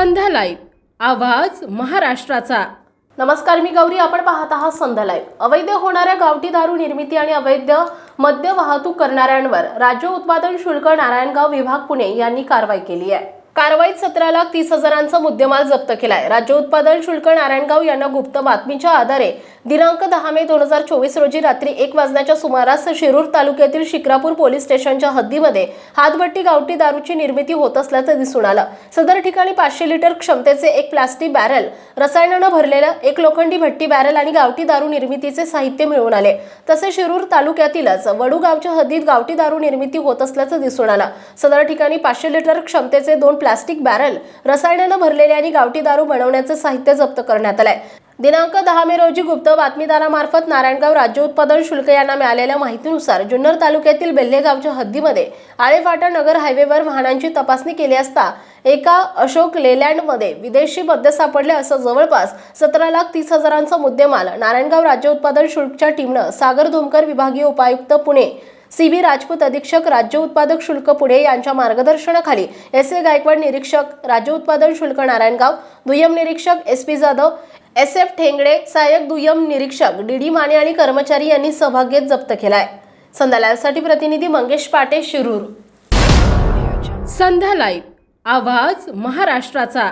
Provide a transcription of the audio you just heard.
संध्या live. आवाज महाराष्ट्राचा. नमस्कार मी गौरी. आपण पाहत आहात संध्या लाईव्ह. अवैध होणाऱ्या गावठी दारू निर्मिती आणि अवैध मद्य वाहतूक करणाऱ्यांवर राज्य उत्पादन शुल्क नारायणगाव विभाग पुणे यांनी कारवाई केली आहे. कारवाईत सतरा लाख तीस हजारांचा मुद्देमाल जप्त केलाय. राज्य उत्पादन शुल्क नारायणगाव यांना गुप्त बातमीच्या आधारे दिनांक दहा मे दोन हजार चोवीस रोजी रात्री एक वाजण्याच्या सुमारास शिरूर तालुक्यातील शिक्रापूर पोलीस स्टेशनच्या हद्दीमध्ये हातभट्टी गावठी दारूची निर्मिती होत असल्याचं दिसून आलं. सदर ठिकाणी पाचशे लिटर क्षमतेचे एक प्लास्टिक बॅरल रसायनानं भरलेलं एक लोखंडी भट्टी बॅरल आणि गावठी दारू निर्मितीचे साहित्य मिळून आले. तसे शिरूर तालुक्यातीलच वडू गावच्या हद्दीत गावठी दारू निर्मिती होत असल्याचं दिसून आलं. सदर ठिकाणी पाचशे लिटर क्षमतेचे दोन प्लास्टिक बॅरल रसायनानं भरलेले आणि गावठी दारू बनवण्याचं साहित्य जप्त करण्यात आलंय. दिनांक दहा मे रोजी गुप्त बातमीदारामार्फत नारायणगाव राज्य उत्पादन शुल्क यांना मिळालेल्या माहितीनुसार जुन्नर तालुक्यातील बेल्हेगावच्या हद्दीमध्ये आळेफाटा नगर हायवेवर वाहनांची तपासणी केली असता एका अशोक लेलँडमध्ये विदेशी मद्य सापडले असं जवळपास सतरा लाख तीस हजारांचा मुद्देमाल नारायणगाव राज्य उत्पादन शुल्कच्या टीमनं सागर धोमकर विभागीय उपायुक्त पुणे सीबी राजपूत अधीक्षक राज्य उत्पादक शुल्क पुणे यांच्या मार्गदर्शनाखाली एस ए गायकवाड निरीक्षक राज्य उत्पादन शुल्क नारायणगाव दुय्यम निरीक्षक S P Jadhav S F Thengde सहाय्यक दुय्यम निरीक्षक डी डी माने आणि कर्मचारी यांनी सहभाग घेत जप्त केलाय. संध्यासाठी प्रतिनिधी मंगेश पाटे शिरूर. संध्या लाईव्ह आवाज महाराष्ट्राचा.